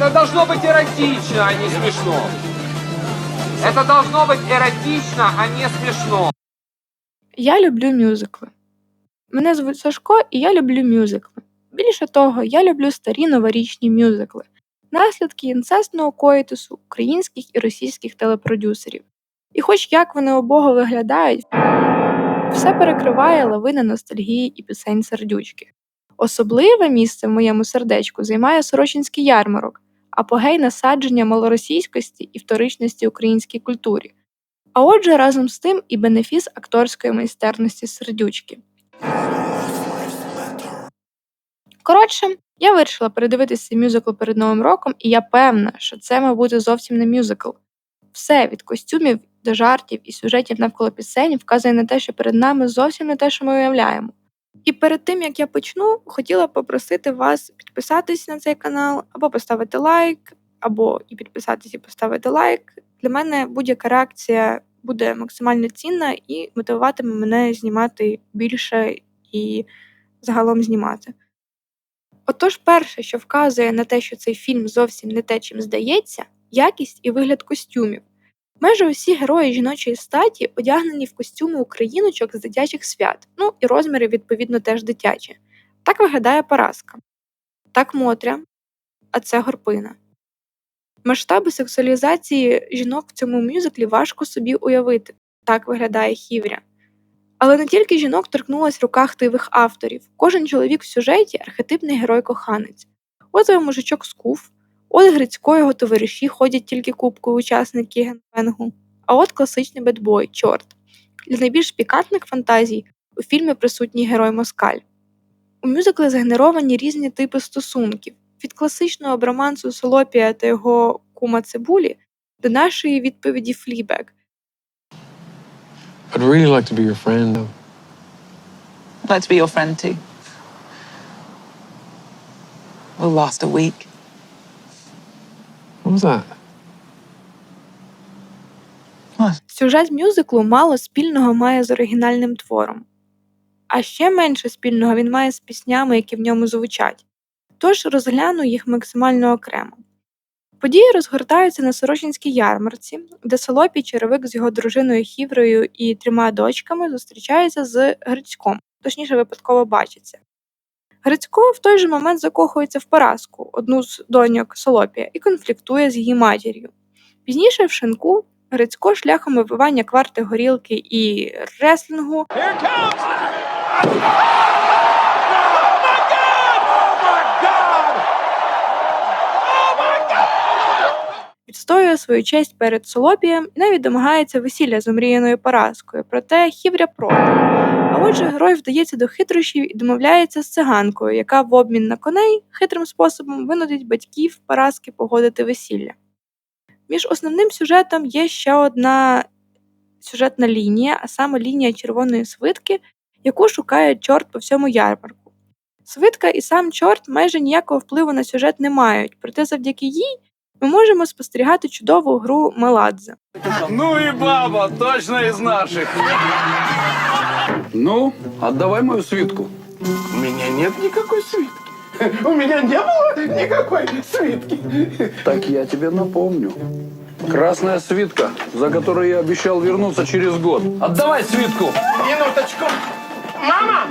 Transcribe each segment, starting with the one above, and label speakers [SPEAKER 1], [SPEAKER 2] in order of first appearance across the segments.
[SPEAKER 1] Это должно быть эротично, а не смешно. Это должно быть эротично, а не смешно.
[SPEAKER 2] Я люблю мюзикли. Мене звуть Сашко, і я люблю мюзикли. Більше того, я люблю старі новорічні мюзикли, наслідки інцестного коїтусу українських і російських телепродюсерів. І хоч як вони обого виглядають, все перекриває лавина ностальгії і пісень сердючки. Особливе місце в моєму сердечку займає Сорочинський ярмарок, апогей насадження малоросійськості і вторичності українській культурі. А отже, разом з тим і бенефіс акторської майстерності сердючки. Коротше, я вирішила передивитися мюзикл перед Новим роком, і я певна, що це мав бути зовсім не мюзикл. Все від костюмів до жартів і сюжетів навколо пісень вказує на те, що перед нами зовсім не те, що ми уявляємо. І перед тим як я почну, хотіла попросити вас підписатись на цей канал, або поставити лайк, або і підписатись і поставити лайк. Для мене будь-яка реакція буде максимально цінна і мотивуватиме мене знімати більше і загалом знімати. Отож, перше, що вказує на те, що цей фільм зовсім не те, чим здається, якість і вигляд костюмів. Майже усі герої жіночої статі одягнені в костюми україночок з дитячих свят, ну і розміри, відповідно, теж дитячі. Так виглядає Параска. Так Мотря, а це Горпина. Масштаби сексуалізації жінок в цьому мюзиклі важко собі уявити. Так виглядає Хівря. Але не тільки жінок торкнулась рука хтивих авторів. Кожен чоловік в сюжеті архетипний герой-коханець. От мужичок скуф, от Грицько його товариші ходять тільки кубкою учасники генпенгу, а от класичний бедбой, чорт. Для найбільш пікантних фантазій у фільмі присутній герой Москаль. У мюзиклі згенеровані різні типи стосунків від класичного бромансу Солопія та його кума Цибулі до нашої відповіді Флібек.
[SPEAKER 3] I'd really like to be your friend, though.
[SPEAKER 4] I'd like to be your friend too. We'll last a week.
[SPEAKER 3] What was that?
[SPEAKER 4] What?
[SPEAKER 2] Сюжет мюзиклу мало спільного має з оригінальним твором, а ще менше спільного він має з піснями, які в ньому звучать. Тож розгляну їх максимально окремо. Події розгортаються на Сорочинській ярмарці, де Солопій черевик з його дружиною Хіврою і трьома дочками зустрічається з Грицьком, точніше випадково бачиться. Грицько в той же момент закохується в Параску, одну з доньок Солопія, і конфліктує з її матір'ю. Пізніше в шинку Грицько шляхом вибивання кварти горілки і реслінгу відстоює свою честь перед Солопієм і навіть домагається весілля з омріяною Параскою, проте Хівря проти. А отже, герой вдається до хитрощів і домовляється з циганкою, яка в обмін на коней хитрим способом винудить батьків Параски погодити весілля. Між основним сюжетом є ще одна сюжетна лінія, а саме лінія червоної свитки, яку шукає чорт по всьому ярмарку. Свитка і сам чорт майже ніякого впливу на сюжет не мають, проте завдяки їй ми можемо спостерігати чудову гру Меладзе.
[SPEAKER 5] Ну и баба, точно из наших. Ну, отдавай мою свитку.
[SPEAKER 6] У меня нет никакой свитки. У меня не было никакой свитки.
[SPEAKER 5] Так я тебе напомню. Красная свитка, за которую я обещал вернуться через год. Отдавай свитку!
[SPEAKER 6] Минуточку. Мама!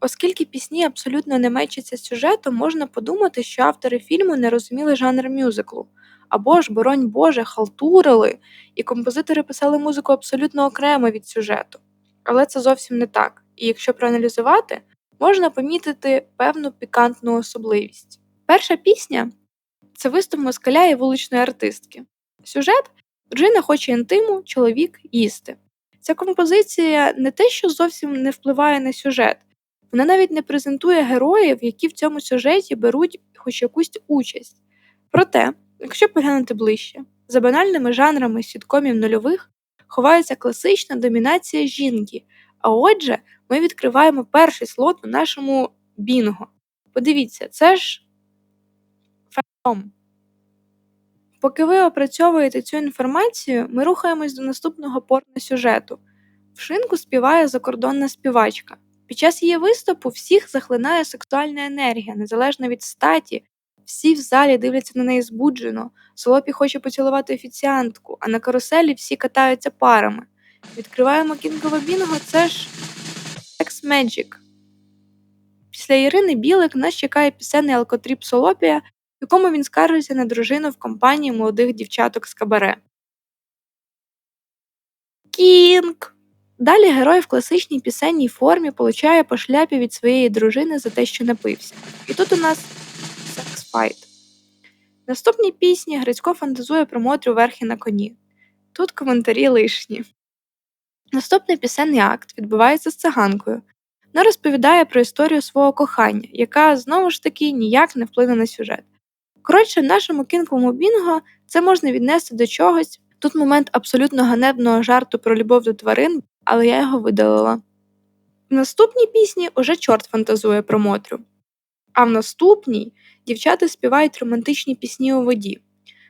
[SPEAKER 2] Оскільки пісні абсолютно не мечаться з сюжетом, можна подумати, що автори фільму не розуміли жанр мюзиклу, або ж, боронь Боже, халтурили, і композитори писали музику абсолютно окремо від сюжету. Але це зовсім не так. І якщо проаналізувати, можна помітити певну пікантну особливість. Перша пісня це виступ москаля і вуличної артистки. Сюжет дружина хоче інтиму, чоловік їсти. Ця композиція не те, що зовсім не впливає на сюжет, вона навіть не презентує героїв, які в цьому сюжеті беруть хоч якусь участь. Проте, якщо поглянути ближче, за банальними жанрами сіткомів нульових ховається класична домінація жінки. А отже, ми відкриваємо перший слот у нашому бінго. Подивіться, це ж феном. Поки ви опрацьовуєте цю інформацію, ми рухаємось до наступного порносюжету. В шинку співає закордонна співачка. Під час її виступу всіх захлинає сексуальна енергія, незалежно від статі, Всі в залі дивляться на неї збуджено. Солопі хоче поцілувати офіціантку, а на каруселі всі катаються парами. Відкриваємо кінгове бінго, це ж Sex Magic. Після Ірини Білик нас чекає пісенний алкотріп Солопія, в якому він скаржиться на дружину в компанії молодих дівчаток з кабаре. Кінг! Далі герой в класичній пісенній формі получає по шляпі від своєї дружини за те, що напився. І тут у нас секс-файт. В наступній пісні Грицько фантазує про Мотрю верхи на коні. Тут коментарі лишні. Наступний пісенний акт відбувається з циганкою. Вона розповідає про історію свого кохання, яка знову ж таки ніяк не вплине на сюжет. Коротше, в нашому кінковому бінго це можна віднести до чогось. Тут момент абсолютно ганебного жарту про любов до тварин, але я його видалила. В наступній пісні уже чорт фантазує про Мотрю. А в наступній дівчата співають романтичні пісні у воді.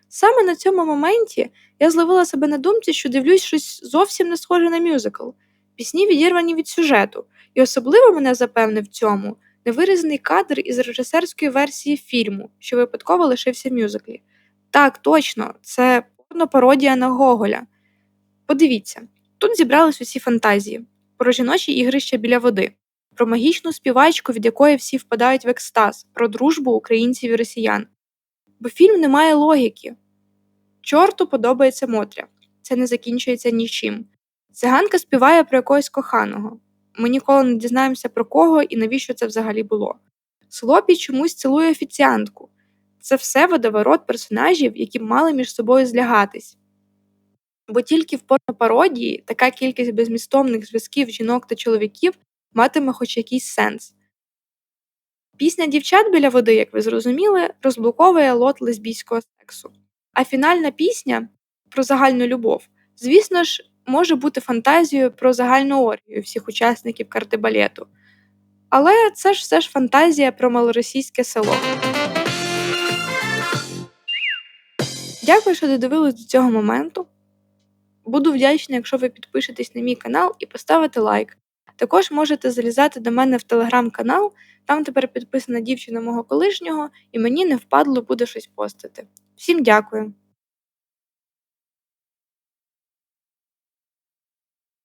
[SPEAKER 2] Саме на цьому моменті я зловила себе на думці, що дивлюсь щось зовсім не схоже на мюзикл. Пісні відірвані від сюжету, і особливо мене запевнив в цьому невирізаний кадр із режисерської версії фільму, що випадково лишився в мюзиклі. Так, точно, це порно-пародія на Гоголя. Подивіться, тут зібрались усі фантазії про жіночі ігрища біля води, про магічну співачку, від якої всі впадають в екстаз, про дружбу українців і росіян. Бо фільм не має логіки. Чорту подобається Мотря. Це не закінчується нічим. Циганка співає про якогось коханого. Ми ніколи не дізнаємося про кого і навіщо це взагалі було. Слопі чомусь цілує офіціантку. Це все водоворот персонажів, які мали між собою злягатись. Бо тільки в порнопародії така кількість безмістовних зв'язків жінок та чоловіків матиме хоч якийсь сенс. Пісня дівчат біля води, як ви зрозуміли, розблоковує лот лесбійського сексу. А фінальна пісня про загальну любов, звісно ж, може бути фантазією про загальну оргію всіх учасників кардебалету. Але це ж все ж фантазія про малоросійське село. Дякую, що додивились до цього моменту. Буду вдячна, якщо ви підпишетесь на мій канал і поставите лайк. Також можете залізати до мене в телеграм-канал, там тепер підписана дівчина мого колишнього, і мені не впадло буде щось постити. Всім дякую!